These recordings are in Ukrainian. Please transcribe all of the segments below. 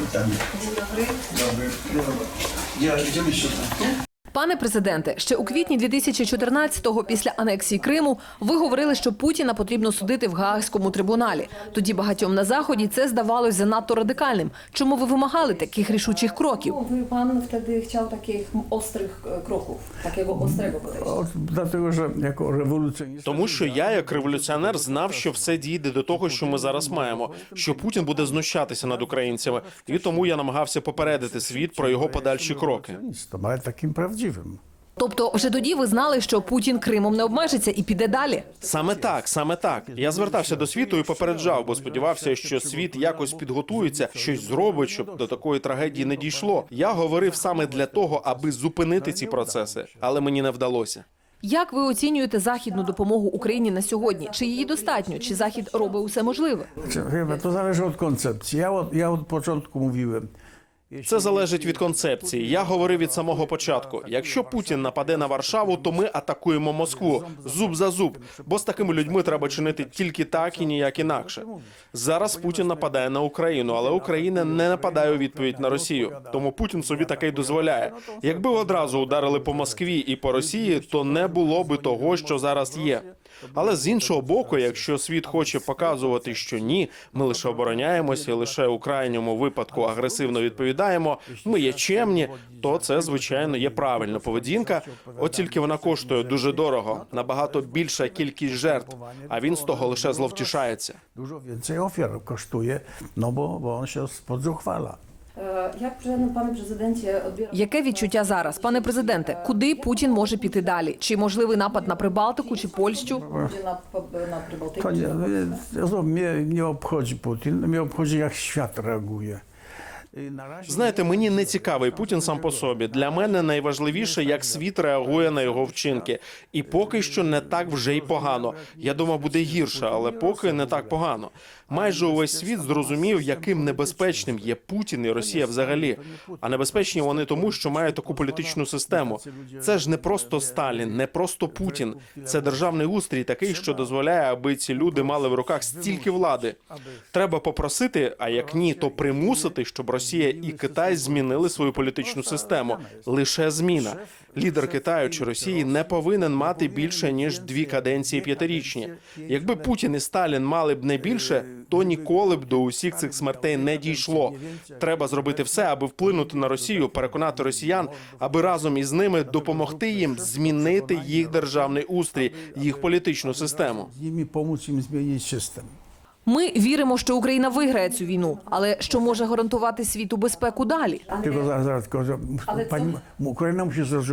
Witamy. Dobry. Gdzie, gdzie my się tam? Пане президенте, ще у квітні 2014-го, після анексії Криму, ви говорили, що Путіна потрібно судити в Гаагському трибуналі. Тоді багатьом на заході це здавалось занадто радикальним. Чому ви вимагали таких рішучих кроків? Takich ostrych e, kroków, takiego ostrego podejścia. От, Dlatego, że jako rewolucjonista... Тому що я, як революціонер, знав, що все дійде до того, що ми зараз маємо, що Путін буде знущатися над українцями, і тому я намагався попередити світ про його подальші кроки. Ale takim prawdziwym. Тобто, вже тоді ви знали, що Путін Кримом не обмежиться і піде далі. Саме так, саме так. Я звертався до світу і попереджав, бо сподівався, що світ якось підготується, щось зробить, щоб до такої трагедії не дійшло. Я говорив саме для того, аби зупинити ці процеси, але мені не вдалося. Як ви оцінюєте західну допомогу Україні на сьогодні? Чи її достатньо? Чи захід робить усе можливе? Chyba to zależy od koncepcji. Ja od, ja od początku mówiłem, Це залежить від концепції. Я говорив від самого початку. Якщо Путін нападе на Варшаву, то ми атакуємо Москву зуб за зуб. Бо з такими людьми треба чинити тільки так і ніяк інакше. Зараз Путін нападає на Україну, але Україна не нападає у відповідь на Росію. Тому Путін собі таке й дозволяє. Якби одразу ударили по Москві і по Росії, то не було би того, що зараз є. Але з іншого боку, якщо світ хоче показувати, що ні, ми лише обороняємося, лише у крайньому випадку агресивно відповідаємо, ми є чемні, то це звичайно є правильна поведінка. От тільки вона коштує дуже дорого, набагато більша кількість жертв. А він з того лише зловтішається. dużo więcej ofiar kosztuje, no bo, bo on się podzuchwala. E, пане президенті Яке відчуття зараз, пане президенте? Куди Путін може піти далі? Чи можливий напад на Прибалтику чи Польщу? на na, na Prybałtyku? Путін, nie, czy як nie, rozumiem, Знаєте, мені не цікавий Путін сам по собі. Для мене найважливіше, як світ реагує на його вчинки. І поки що не так вже й погано. Я думав, буде гірше, але поки не так погано. Майже увесь світ зрозумів, яким небезпечним є Путін і Росія взагалі. А небезпечні вони тому, що мають таку політичну систему. Це ж не просто Сталін, не просто Путін. Це державний устрій такий, що дозволяє, аби ці люди мали в руках стільки влади. Треба попросити, а як ні, то примусити, щоб Росія і Китай змінили свою політичну систему. Лише зміна. Лідер Китаю чи Росії не повинен мати більше ніж дві каденції п'ятирічні. Якби Путін і Сталін мали б не більше, то ніколи б до усіх цих смертей не дійшло. Треба зробити все, аби вплинути на Росію, переконати росіян, аби разом із ними допомогти їм змінити їх державний устрій, їх політичну систему. pomóc im zmienić system. Ми віримо, що Україна виграє цю війну, але що може гарантувати світу безпеку далі?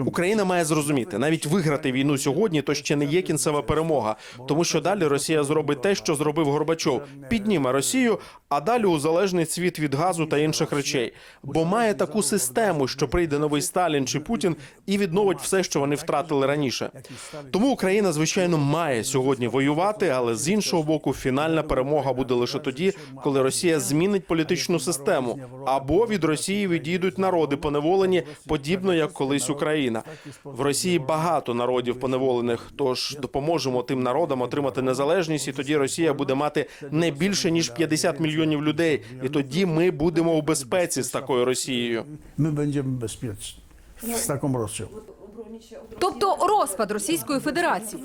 Україна має зрозуміти, навіть виграти війну сьогодні, то ще не є кінцева перемога, тому що далі Росія зробить те, що зробив Горбачов, підніме Росію, а далі узалежнить світ від газу та інших речей. Бо має таку систему, що прийде новий Сталін чи Путін і відновить все, що вони втратили раніше. Тому Україна, звичайно, має сьогодні воювати, але з іншого боку, фінальна перемога буде лише тоді, коли Росія змінить політичну систему, або від Росії відійдуть народи поневолені, подібно як колись Україна. В Росії багато народів поневолених. Тож допоможемо тим народам отримати незалежність, і тоді Росія буде мати не більше ніж 50 мільйонів людей. І тоді ми будемо у безпеці з такою Росією. My będziemy bezpieczni z taką Rosją. Тобто розпад Російської Федерації.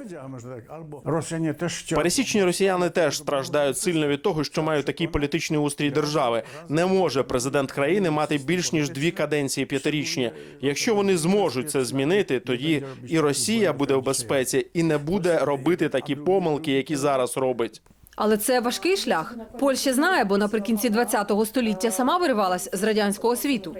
Пересічні росіяни теж страждають сильно від того, що мають такий політичний устрій держави. Не може президент країни мати більш ніж дві каденції п'ятирічні. Якщо вони зможуть це змінити, тоді і Росія буде в безпеці і не буде робити такі помилки, які зараз робить. Але це важкий шлях. Польща знає, бо наприкінці 20-го століття сама виривалась з радянського світу.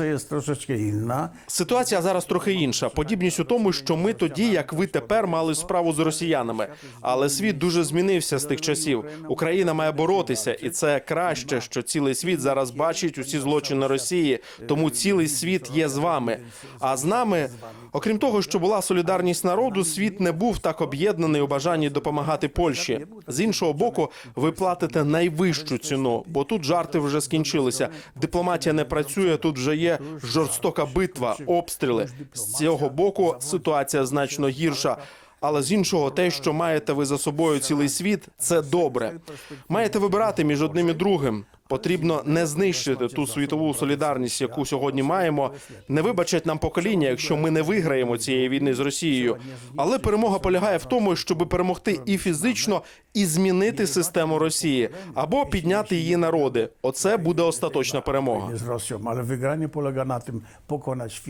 Jest troszeczkę inna. Ситуація зараз трохи інша. Подібність у тому, що ми тоді, як ви тепер, мали справу з росіянами. Але світ дуже змінився з тих часів. Україна має боротися, і це краще, що цілий світ зараз бачить усі злочини Росії. Тому цілий світ є з вами. А з нами, окрім того, що була солідарність народу, світ не був так об'єднаний у бажанні допомагати Польщі. З іншого боку, ви платите найвищу ціну, бо тут жарти вже скінчилися. Дипломатія не працює. Тут вже є жорстока битва, обстріли. З цього боку ситуація значно гірша. Але з іншого, те, що маєте ви за собою цілий світ, це добре. Маєте вибирати між одним і другим. Потрібно не знищити ту світову солідарність, яку сьогодні маємо. Не вибачать нам покоління, якщо ми не виграємо цієї війни з Росією. Але перемога полягає в тому, щоб перемогти і фізично, і змінити систему Росії або підняти її народи. Оце буде остаточна перемога. Rosją, ale wygranie polega na tym pokonać.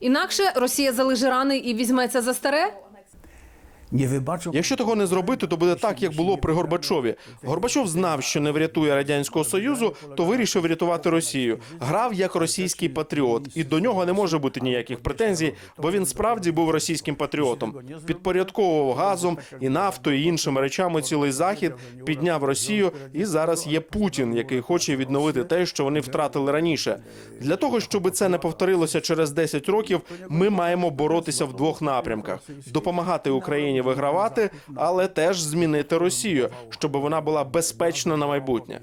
Інакше Росія залиже рани і візьметься за старе. Якщо того не зробити, то буде так, як було при Горбачові. Горбачов знав, що не врятує радянського союзу, то вирішив врятувати Росію. Грав як російський патріот, і до нього не може бути ніяких претензій, бо він справді був російським патріотом. Підпорядковував газом і нафтою і іншими речами цілий захід, підняв Росію, і зараз є Путін, який хоче відновити те, що вони втратили раніше. Для того щоб це не повторилося через 10 років, ми маємо боротися в двох напрямках: допомагати Україні вигравати, але теж змінити Росію, щоб вона була безпечна на майбутнє.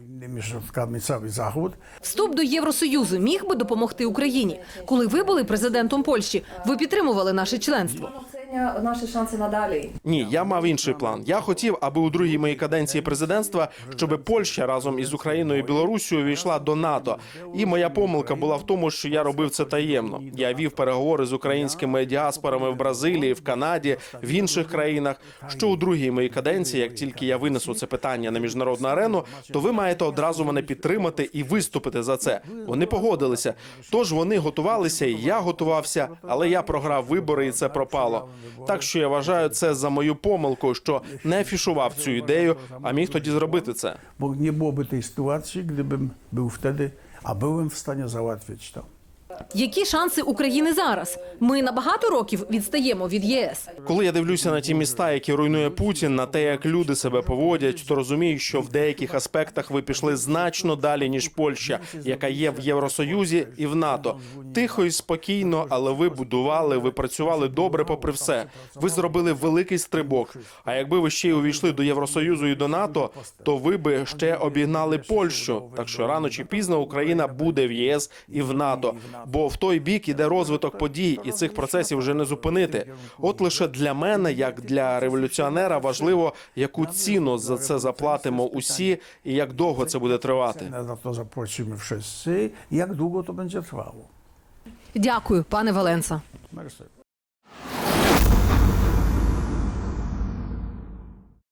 Вступ до Євросоюзу міг би допомогти Україні. Коли ви були президентом Польщі, ви підтримували наше членство. Nasze szanse nadal. Ні, я мав інший план. Я хотів, аби у другій моїй каденції президентства, щоб Польща разом із Україною і Білорусією війшла до НАТО. І моя помилка була в тому, що я робив це таємно. Я вів переговори з українськими діаспорами в Бразилії, в Канаді, в інших країнах. Що у другій моїй каденції, як тільки я винесу це питання на міжнародну арену, то ви маєте одразу мене підтримати і виступити за це. Вони погодилися. Тож вони готувалися, і я готувався, але я програв вибори, і це пропало. Так що я вважаю це за мою помилку, що не фішував цю ідею, а міг тоді зробити це. Бо не було би тієї ситуації, якби був тоді, а був в стані załatwić to. Які шанси України зараз? Ми на багато років відстаємо від ЄС. Коли я дивлюся на ті міста, які руйнує Путін, на те, як люди себе поводять, то розумію, що в деяких аспектах ви пішли значно далі ніж Польща, яка є в Євросоюзі і в НАТО. Тихо і спокійно, але ви будували, ви працювали добре, попри все. Ви зробили великий стрибок. А якби ви ще й увійшли до Євросоюзу і до НАТО, то ви би ще обігнали Польщу. Так що рано чи пізно Україна буде в ЄС і в НАТО. Бо в той бік іде розвиток подій, і цих процесів вже не зупинити. От лише для мене, як для революціонера, важливо, яку ціну за це заплатимо усі, і як довго це буде тривати. На то заплачуємо всі, як довго то буде тривало. Дякую, пане Валенса.